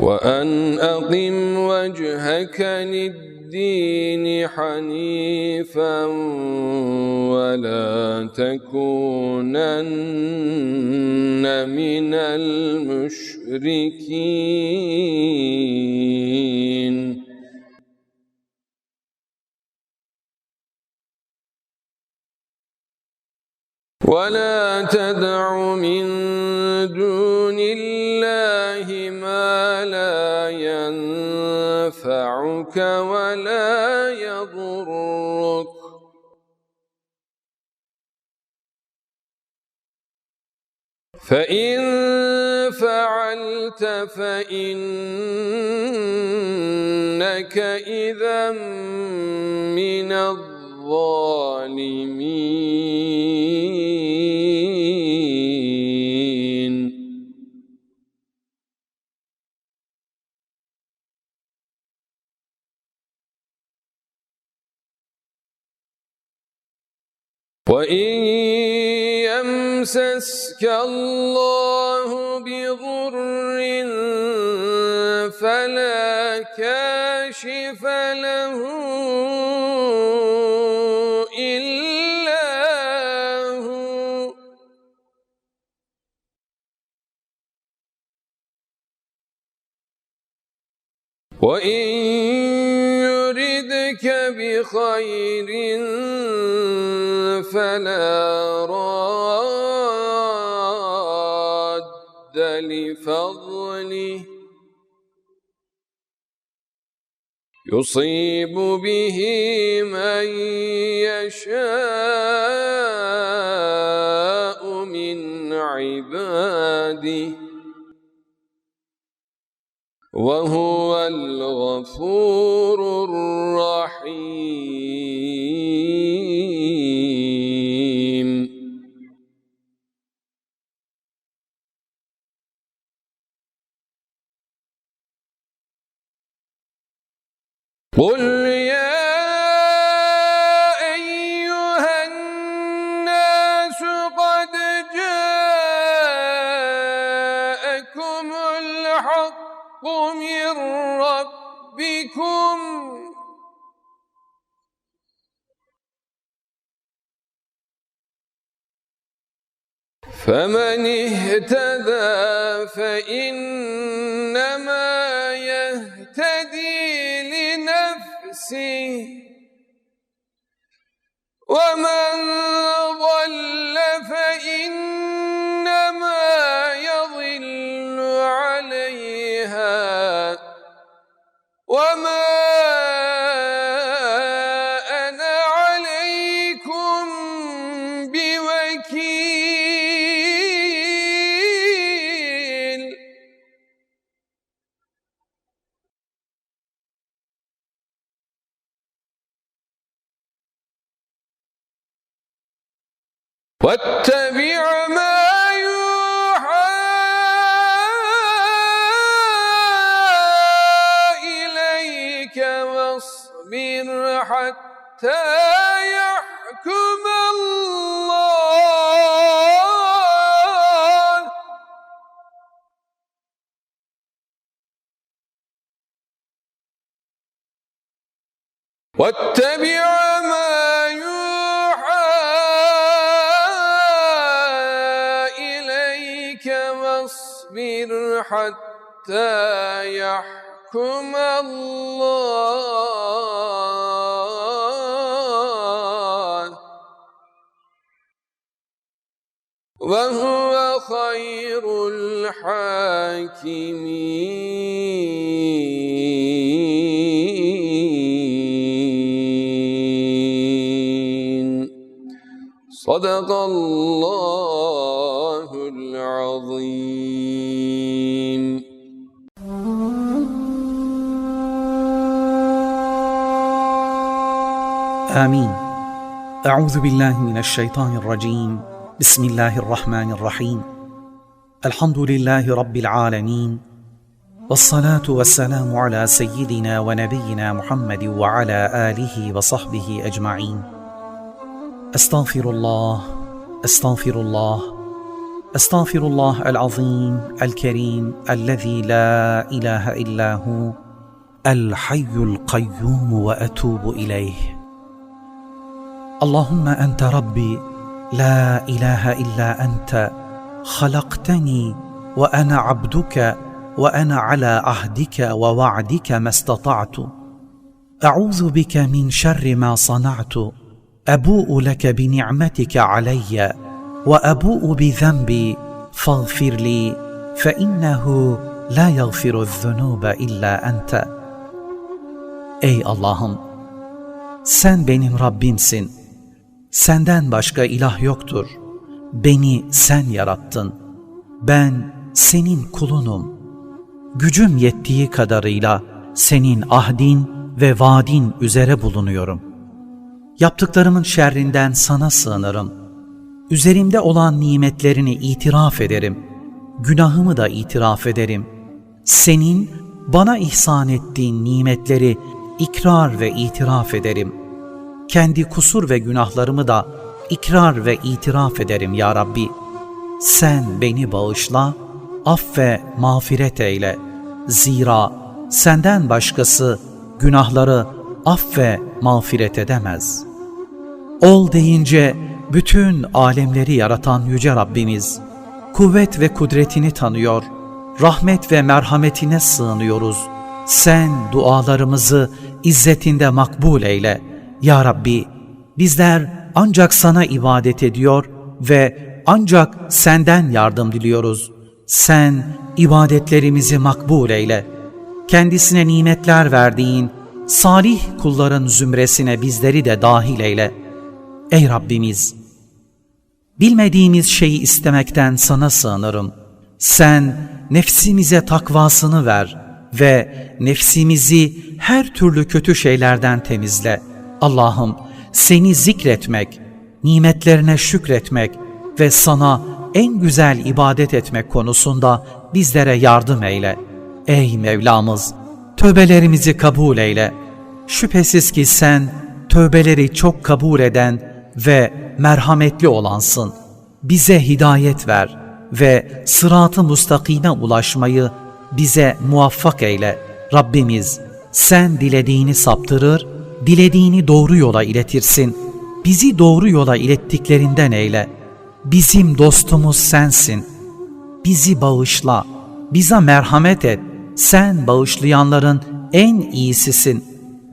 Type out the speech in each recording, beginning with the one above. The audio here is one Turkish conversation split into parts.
وأن أقم وجهك للدين حنيفا ولا تكونن من المشركين. ولا تدع من ينفعك ولا يضرك. فإن فعلت فإنك إذا من الظالمين. وإن يمسسك الله بضر فلا كاشف له يردك بخير فلا راد لفضله. يصيب به من يشاء من عباده. وهو الغفور الرحيم. قل يا أيها الناس قد جاءكم الحق من ربكم فمن اهتدى فإنما يهتدي لنفسه. ومن واتبع ما يوحى إليك واصبر حتى حتى يحكم الله. وهو خير الحاكمين. صدق الله العظيم. آمين. أعوذ بالله من الشيطان الرجيم. بسم الله الرحمن الرحيم. الحمد لله رب العالمين. والصلاة والسلام على سيدنا ونبينا محمد وعلى آله وصحبه أجمعين. أستغفر الله أستغفر الله أستغفر الله العظيم الكريم الذي لا إله إلا هو الحي القيوم وأتوب إليه. اللهم أنت ربي لا إله إلا أنت خلقتني وأنا عبدك وأنا على عهدك ووعدك ما استطعت. أعوذ بك من شر ما صنعت. أبوء لك بنعمتك علي وأبوء بذنبي فاغفر لي فإنه لا يغفر الذنوب إلا أنت. ey allah'ım sen benim rabbimsin Senden başka ilah yoktur. Beni sen yarattın. Ben senin kulunum. Gücüm yettiği kadarıyla senin ahdin ve vaadin üzere bulunuyorum. Yaptıklarımın şerrinden sana sığınırım. Üzerimde olan nimetlerini itiraf ederim. Günahımı da itiraf ederim. Senin bana ihsan ettiğin nimetleri ikrar ve itiraf ederim.'' Kendi kusur ve günahlarımı da ikrar ve itiraf ederim ya Rabbi. Sen beni bağışla, aff ve mağfiret eyle. Zira senden başkası günahları aff ve mağfiret edemez. Ol deyince bütün alemleri yaratan Yüce Rabbimiz, kuvvet ve kudretini tanıyor, rahmet ve merhametine sığınıyoruz. Sen dualarımızı izzetinde makbul eyle.'' Ya Rabbi bizler ancak sana ibadet ediyor ve ancak senden yardım diliyoruz. Sen ibadetlerimizi makbul eyle. Kendisine nimetler verdiğin salih kulların zümresine bizleri de dahil eyle. Ey Rabbimiz! Bilmediğimiz şeyi istemekten sana sığınırım. Sen nefsimize takvasını ver ve nefsimizi her türlü kötü şeylerden temizle.'' Allah'ım seni zikretmek, nimetlerine şükretmek ve sana en güzel ibadet etmek konusunda bizlere yardım eyle. Ey Mevlamız, tövbelerimizi kabul eyle. Şüphesiz ki sen tövbeleri çok kabul eden ve merhametli olansın. Bize hidayet ver ve sırat-ı mustakime ulaşmayı bize muvaffak eyle. Rabbimiz sen dilediğini saptırır, dilediğini doğru yola iletirsin. Bizi doğru yola ilettiklerinden eyle. Bizim dostumuz sensin. Bizi bağışla, bize merhamet et. Sen bağışlayanların en iyisisin.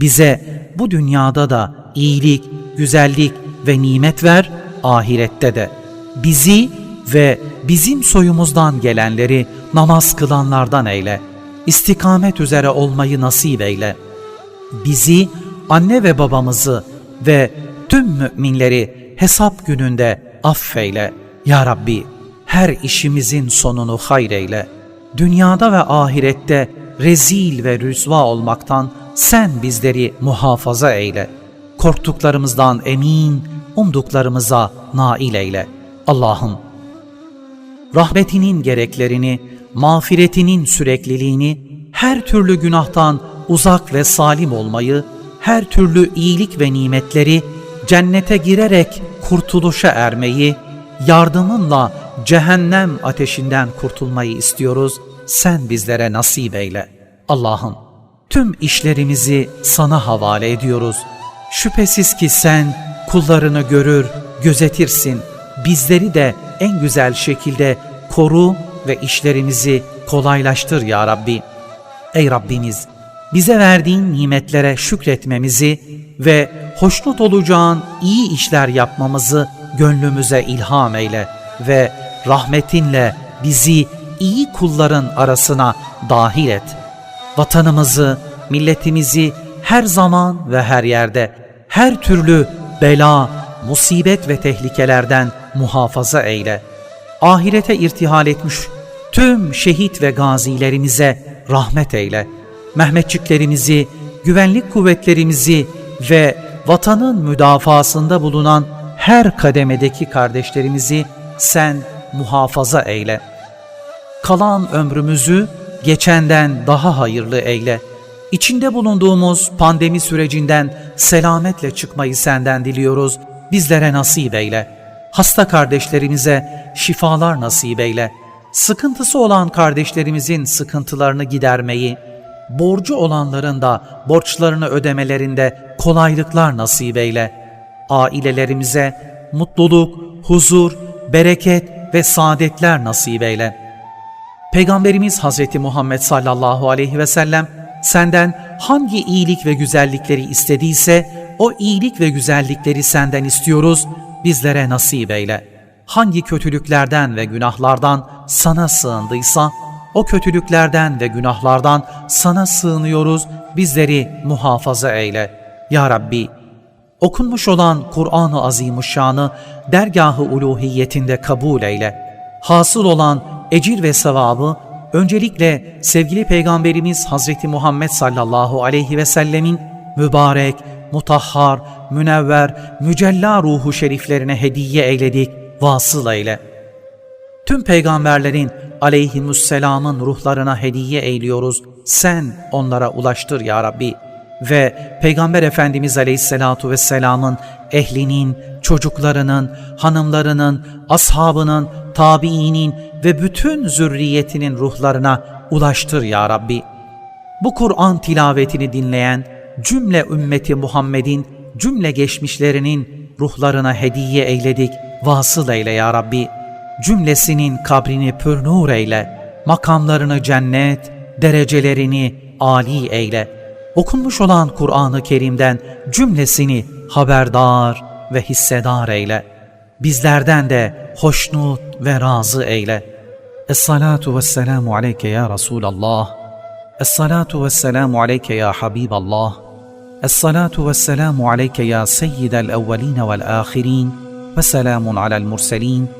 Bize bu dünyada da iyilik, güzellik ve nimet ver, ahirette de. Bizi ve bizim soyumuzdan gelenleri namaz kılanlardan eyle. İstikamet üzere olmayı nasip eyle. Bizi anne ve babamızı ve tüm müminleri hesap gününde affeyle. Ya Rabbi her işimizin sonunu hayreyle. Dünyada ve ahirette rezil ve rüsva olmaktan sen bizleri muhafaza eyle. Korktuklarımızdan emin, umduklarımıza nail eyle. Allah'ım rahmetinin gereklerini, mağfiretinin sürekliliğini, her türlü günahtan uzak ve salim olmayı, her türlü iyilik ve nimetleri cennete girerek kurtuluşa ermeyi, yardımınla cehennem ateşinden kurtulmayı istiyoruz. Sen bizlere nasip eyle. Allah'ım tüm işlerimizi sana havale ediyoruz. Şüphesiz ki sen kullarını görür, gözetirsin. Bizleri de en güzel şekilde koru ve işlerimizi kolaylaştır ya Rabbi. Ey Rabbimiz bize verdiğin nimetlere şükretmemizi ve hoşnut olacağın iyi işler yapmamızı gönlümüze ilham eyle ve rahmetinle bizi iyi kulların arasına dahil et. Vatanımızı, milletimizi her zaman ve her yerde her türlü bela, musibet ve tehlikelerden muhafaza eyle. Ahirete irtihal etmiş tüm şehit ve gazilerimize rahmet eyle.'' Mehmetçiklerimizi, güvenlik kuvvetlerimizi ve vatanın müdafasında bulunan her kademedeki kardeşlerimizi sen muhafaza eyle. Kalan ömrümüzü geçenden daha hayırlı eyle. İçinde bulunduğumuz pandemi sürecinden selametle çıkmayı senden diliyoruz. Bizlere nasip eyle. Hasta kardeşlerimize şifalar nasip eyle. Sıkıntısı olan kardeşlerimizin sıkıntılarını gidermeyi, borcu olanların da borçlarını ödemelerinde kolaylıklar nasip eyle. Ailelerimize mutluluk, huzur, bereket ve saadetler nasip eyle. Peygamberimiz Hazreti Muhammed sallallahu aleyhi ve sellem senden hangi iyilik ve güzellikleri istediyse o iyilik ve güzellikleri senden istiyoruz, bizlere nasip eyle. Hangi kötülüklerden ve günahlardan sana sığındıysa o kötülüklerden ve günahlardan sana sığınıyoruz, bizleri muhafaza eyle. Ya Rabbi, okunmuş olan Kur'an-ı Azimuşşan'ı dergahı uluhiyetinde kabul eyle. Hasıl olan ecir ve sevabı öncelikle sevgili Peygamberimiz Hazreti Muhammed sallallahu aleyhi ve sellemin mübarek, mutahhar, münevver, mücella ruhu şeriflerine hediye eyledik, vasıl eyle. Tüm peygamberlerin aleyhimusselamın ruhlarına hediye eyliyoruz. Sen onlara ulaştır ya Rabbi. Ve Peygamber Efendimiz aleyhissalatu vesselamın ehlinin, çocuklarının, hanımlarının, ashabının, tabiinin ve bütün zürriyetinin ruhlarına ulaştır ya Rabbi. Bu Kur'an tilavetini dinleyen cümle ümmeti Muhammed'in cümle geçmişlerinin ruhlarına hediye eyledik, vasıl eyle ya Rabbi. Cümlesinin kabrini pürnur eyle, makamlarını cennet, derecelerini âli eyle. Okunmuş olan Kur'an-ı Kerim'den cümlesini haberdar ve hissedar eyle. Bizlerden de hoşnut ve razı eyle. Es-salatu vesselamu aleyke ya Resulallah. Es-salatu vesselamu aleyke ya Habiballah. Es-salatu vesselamu aleyke ya seyyidel evveline vel ahirin. Ve selamun alel murselin.